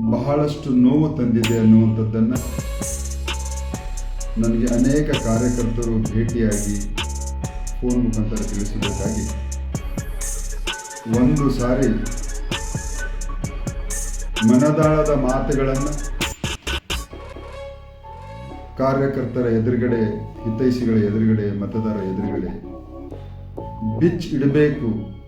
ಬಹಳಷ್ಟು ನೋವು ತಂದಿದೆ ಅನ್ನುವಂಥದ್ದನ್ನು ನನಗೆ ಅನೇಕ ಕಾರ್ಯಕರ್ತರು ಭೇಟಿಯಾಗಿ ಫೋನ್ ಮುಖಾಂತರ ತಿಳಿಸಬೇಕಾಗಿ ಒಂದು ಸಾರಿ ಮನದಾಳದ ಮಾತುಗಳನ್ನು ಕಾರ್ಯಕರ್ತರ ಎದುರುಗಡೆ, ಹಿತೈಷಿಗಳ ಎದುರುಗಡೆ ಮತದಾರ ಎದುರುಗಡೆ ಬಿಚ್ ಇಡಬೇಕು.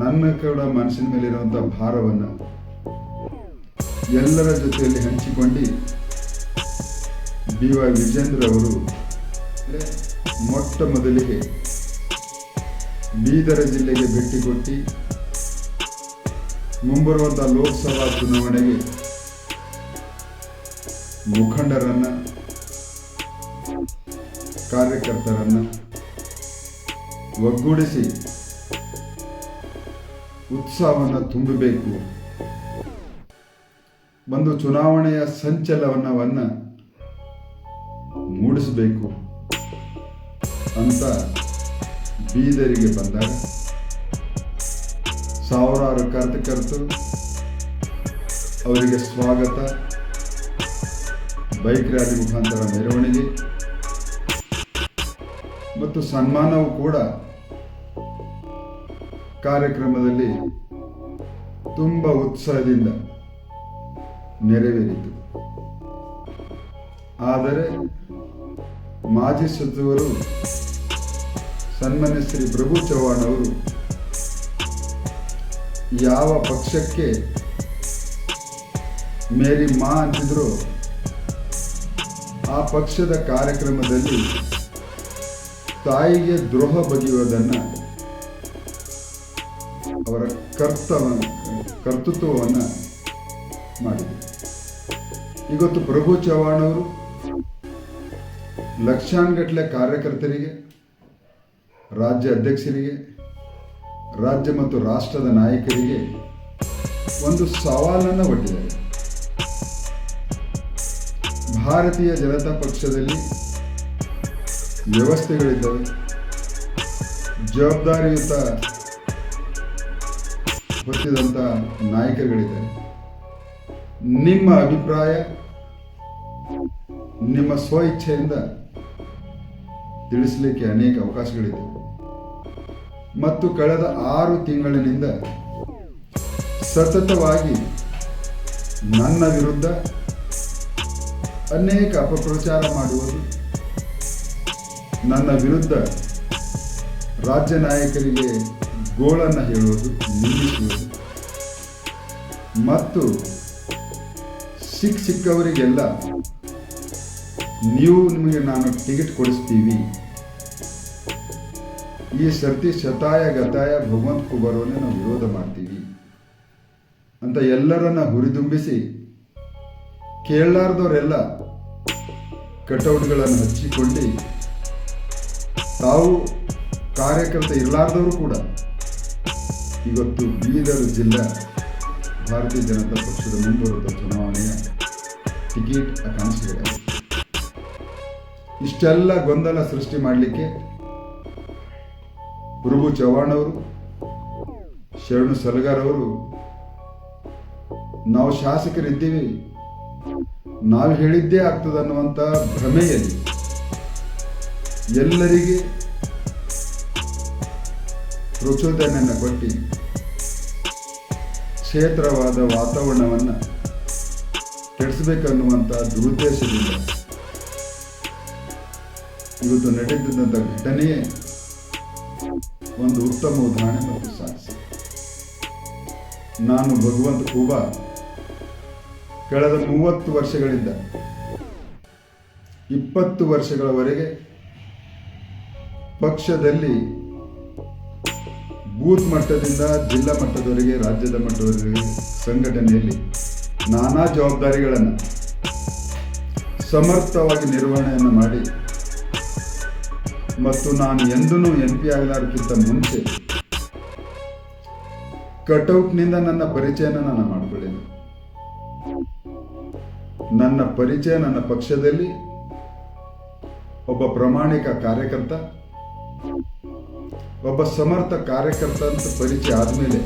ನನ್ನ ಕೂಡ ಮನಸ್ಸಿನ ಮೇಲಿರುವಂಥ ಭಾರವನ್ನು ಎಲ್ಲರ ಜೊತೆಯಲ್ಲಿ ಹಂಚಿಕೊಂಡು ಬಿ ವೈ ವಿಜೇಂದ್ರ ಅವರು ಮೊಟ್ಟ ಮೊದಲಿಗೆ ಬೀದರ ಜಿಲ್ಲೆಗೆ ಭೇಟಿ ಕೊಟ್ಟು ಮುಂಬರುವಂಥ ಲೋಕಸಭಾ ಚುನಾವಣೆಗೆ ಮುಖಂಡರನ್ನ, ಕಾರ್ಯಕರ್ತರನ್ನ ಒಗ್ಗೂಡಿಸಿ ಉತ್ಸಾಹವನ್ನು ತುಂಬಬೇಕು. ಒಂದು ಚುನಾವಣೆಯ ಸಂಚಲನವನ್ನು ಮೂಡಿಸಬೇಕು ಅಂತ ಬೀದರಿಗೆ ಬಂದಾಗ ಸಾವಿರಾರು ಕಾರ್ಯಕರ್ತರು ಅವರಿಗೆ ಸ್ವಾಗತ. ಬೈಕ್ ರ್ಯಾಲಿ ಮುಖಾಂತರ ಮೆರವಣಿಗೆ. ಮತ್ತು ಸನ್ಮಾನವೂ ಕೂಡ ಕಾರ್ಯಕ್ರಮದಲ್ಲಿ ತುಂಬ ಉತ್ಸಾಹದಿಂದ ನೆರವೇರಿತು. ಆದರೆ ಮಾಜಿ ಸಚಿವರು ಸನ್ಮಾನ್ಯ ಶ್ರೀ ಪ್ರಭು ಚವ್ಹಾಣ್ ಅವರು ಯಾವ ಪಕ್ಷಕ್ಕೆ ಮೇರಿ ಮಾ ಅಂತಿದ್ರು ಆ ಪಕ್ಷದ ಕಾರ್ಯಕ್ರಮದಲ್ಲಿ ತಾಯಿಗೆ ದ್ರೋಹ ಬಗೆಯುವುದನ್ನು ಅವರ ಕರ್ತವ ಕರ್ತೃತ್ವವನ್ನು ಮಾಡಿದರು. ಇವತ್ತು ಪ್ರಭು ಚವ್ಹಾಣ್ ಅವರು ಲಕ್ಷಾನ್ಗಟ್ಟಲೆ ಕಾರ್ಯಕರ್ತರಿಗೆ, ರಾಜ್ಯ ಅಧ್ಯಕ್ಷರಿಗೆ, ರಾಜ್ಯ ಮತ್ತು ರಾಷ್ಟ್ರದ ನಾಯಕರಿಗೆ ಒಂದು ಸವಾಲನ್ನು ಒಡ್ಡಿದ್ದಾರೆ. ಭಾರತೀಯ ಜನತಾ ಪಕ್ಷದಲ್ಲಿ ವ್ಯವಸ್ಥೆಗಳಿದ್ದಾವೆ. ಜವಾಬ್ದಾರಿಯುತ ಹೊತ್ತಿದಂಥ ನಾಯಕರುಗಳಿದ್ದಾರೆ ನಿಮ್ಮ ಅಭಿಪ್ರಾಯ, ನಿಮ್ಮ ಸ್ವ ಇಚ್ಛೆಯಿಂದ ತಿಳಿಸಲಿಕ್ಕೆ ಅನೇಕ ಅವಕಾಶಗಳಿದೆ. ಮತ್ತು ಕಳೆದ ಆರು ತಿಂಗಳಿನಿಂದ ಸತತವಾಗಿ ನನ್ನ ವಿರುದ್ಧ ಅನೇಕ ಅಪಪ್ರಚಾರ ಮಾಡುವುದು, ನನ್ನ ವಿರುದ್ಧ ರಾಜ್ಯ ನಾಯಕರಿಗೆ ಗೋಳನ್ನು ಹೇಳೋದು ನಿಲ್ಲಿಸುವುದು ಮತ್ತು ಸಿಕ್ಕ ಸಿಕ್ಕವರಿಗೆಲ್ಲ, ನೀವು ನಿಮಗೆ ನಾನು ಟಿಕೆಟ್ ಕೊಡಿಸ್ತೀವಿ. ಈ ಸರ್ತಿ ಶತಾಯ ಗತಾಯ ಭಗವಂತ ಕುಬರೋನೆ ನಾವು ವಿರೋಧ ಮಾಡ್ತೀವಿ ಅಂತ ಎಲ್ಲರನ್ನ ಹುರಿದುಂಬಿಸಿ ಕೇಳಲಾರ್ದವರೆಲ್ಲ ಕಟೌಟ್ಗಳನ್ನು ಹಚ್ಚಿಕೊಂಡು ತಾವು ಕಾರ್ಯಕರ್ತ ಇರಲಾರ್ದವರು ಕೂಡ ಇವತ್ತು ಬೀದರ್ ಜಿಲ್ಲಾ ಭಾರತೀಯ ಜನತಾ ಪಕ್ಷದ ಮುಂಬರುವ ಚುನಾವಣೆಯ ಟಿಕೆಟ್ ಆಕಾಂಕ್ಷಿಗಳಾಗಿದೆ ಇಷ್ಟೆಲ್ಲ ಗೊಂದಲ ಸೃಷ್ಟಿ ಮಾಡಲಿಕ್ಕೆ ಪ್ರಭು ಚವ್ಹಾಣ್ ಅವರು ಶರಣು ಸಲಗಾರ್ ಅವರು, ನಾವು ಶಾಸಕರಿದ್ದೀವಿ. ನಾವು ಹೇಳಿದ್ದೇ ಆಗ್ತದೆ ಅನ್ನುವಂಥ ಭ್ರಮೆಯಲ್ಲಿ ಎಲ್ಲರಿಗೆ ಪ್ರಚೋದನೆಯನ್ನು ಕೊಟ್ಟು ಕ್ಷೇತ್ರವಾದ ವಾತಾವರಣವನ್ನು ಕೆಡಿಸಬೇಕನ್ನುವಂಥ ದುರುದ್ದೇಶದಿಂದ ಇವತ್ತು ನಡೆದಿದ್ದಂಥ ಘಟನೆಯೇ ಒಂದು ಉತ್ತಮ ಉದಾಹರಣೆ ಮತ್ತು ಸಾಕ್ಷಿ. ನಾನು ಭಗವಂತ ಕೂಬ ಕಳೆದ ಮೂವತ್ತು ವರ್ಷಗಳಿಂದ ಇಪ್ಪತ್ತು ವರ್ಷಗಳವರೆಗೆ ಪಕ್ಷದಲ್ಲಿ ಬೂತ್ ಮಟ್ಟದಿಂದ ಜಿಲ್ಲಾ ಮಟ್ಟದವರೆಗೆ, ರಾಜ್ಯದ ಮಟ್ಟದವರೆಗೆ ಸಂಘಟನೆಯಲ್ಲಿ ನಾನಾ ಜವಾಬ್ದಾರಿಗಳನ್ನು ಸಮರ್ಥವಾಗಿ ನಿರ್ವಹಣೆಯನ್ನು ಮಾಡಿ ಮತ್ತು ನಾನು ಎಂದೂ ಎಂ ಪಿ ಆಗಲಾರಕ್ಕಿಂತ ಮುಂಚೆ ಕಟೌಟ್ನಿಂದ ನನ್ನ ಪರಿಚಯನ ನಾನು ಮಾಡಿಕೊಳ್ಳೇನೆ. ನನ್ನ ಪರಿಚಯ ನನ್ನ ಪಕ್ಷದಲ್ಲಿ ಒಬ್ಬ ಪ್ರಾಮಾಣಿಕ ಕಾರ್ಯಕರ್ತ ಒಬ್ಬ ಸಮರ್ಥ ಕಾರ್ಯಕರ್ತ ಅಂತ ಪರಿಚಯ ಆದಮೇಲೆ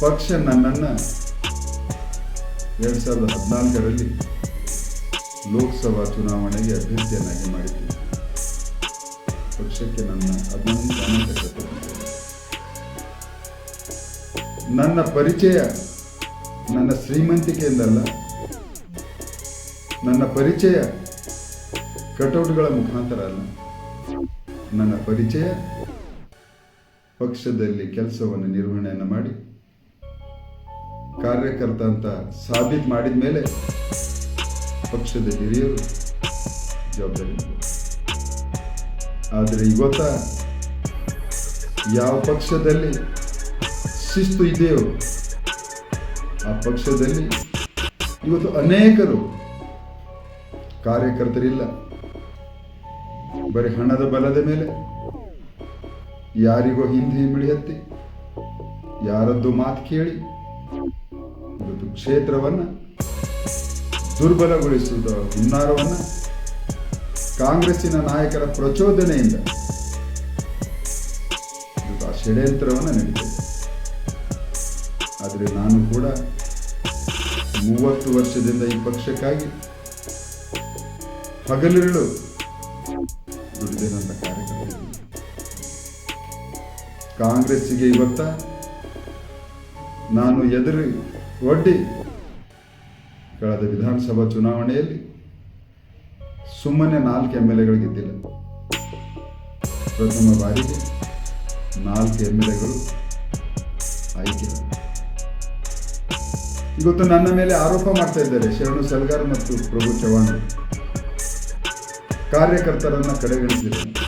ಪಕ್ಷ ನನ್ನನ್ನು ಎರಡು ಸಾವಿರದ ಹದಿನಾಲ್ಕರಲ್ಲಿ ಲೋಕಸಭಾ ಚುನಾವಣೆಗೆ ಅಭ್ಯರ್ಥಿಯನ್ನಾಗಿ ಮಾಡಿತು ಪಕ್ಷಕ್ಕೆ ನನ್ನ ಅಭಿನಂದನೆ. ನನ್ನ ಪರಿಚಯ ನನ್ನ ಶ್ರೀಮಂತಿಕೆಯಿಂದಲ್ಲ, ನನ್ನ ಪರಿಚಯ ಕಟೌಟ್ಗಳ ಮುಖಾಂತರ ಅಲ್ಲ ನನ್ನ ಪರಿಚಯ. ಪಕ್ಷದಲ್ಲಿ ಕೆಲಸವನ್ನು ನಿರ್ವಹಣೆಯನ್ನು ಮಾಡಿ. ಕಾರ್ಯಕರ್ತ ಅಂತ ಸಾಬೀತು ಮಾಡಿದ ಮೇಲೆ ಪಕ್ಷದ ಹಿರಿಯರು ಜವಾಬ್ದಾರಿ ಆದ್ರೆ ಇವತ್ತ ಯಾವ ಪಕ್ಷದಲ್ಲಿ ಶಿಸ್ತು ಇದೆಯೋ ಆ ಪಕ್ಷದಲ್ಲಿ ಇವತ್ತು ಅನೇಕರು ಕಾರ್ಯಕರ್ತರಿಲ್ಲ. ಬರೀ ಹಣದ ಬಲದ ಮೇಲೆ? ಯಾರಿಗೋ ಹಿಂದಿ ಹಿಮಿಳಿ ಹತ್ತಿ ಯಾರದ್ದು ಮಾತು ಕೇಳಿ? ಇವತ್ತು ಕ್ಷೇತ್ರವನ್ನು ದುರ್ಬಲಗೊಳಿಸುವುದರ ಹುನ್ನಾರವನ್ನು ಕಾಂಗ್ರೆಸ್ಸಿನ ನಾಯಕರ ಪ್ರಚೋದನೆಯಿಂದ ಆ ಷಡ್ಯಂತ್ರವನ್ನು ನಡೀತದೆ. ಆದರೆ ನಾನು ಕೂಡ ಮೂವತ್ತು ವರ್ಷದಿಂದ ಈ ಪಕ್ಷಕ್ಕಾಗಿ ಹಗಲಿರುಳು ದುಡಿದಿರುವಂಥ ಕಾರ್ಯಕರ್ತರು. ಕಾಂಗ್ರೆಸ್ಸಿಗೆ ಇವತ್ತ ನಾನು ಎದುರು ಒಡ್ಡಿ ಕಳೆದ ವಿಧಾನಸಭಾ ಚುನಾವಣೆಯಲ್ಲಿ ಸುಮ್ಮನೆ ನಾಲ್ಕು ಎಂ ಎಲ್ ಎಗಳು ಪ್ರಥಮ ಬಾರಿಗೆ ನಾಲ್ಕು ಎಂ ಎಲ್ ಎಗಳು ಆಯ್ಕೆ ಇವತ್ತು ನನ್ನ ಮೇಲೆ ಆರೋಪ ಮಾಡ್ತಾ ಇದ್ದಾರೆ ಶರಣು ಸಲ್ಗಾರ್ ಮತ್ತು ಪ್ರಭು ಚವ್ಹಾಣ್ ಕಾರ್ಯಕರ್ತರನ್ನ ಕಡೆಗಣಿಸಿದ್ದಾರೆ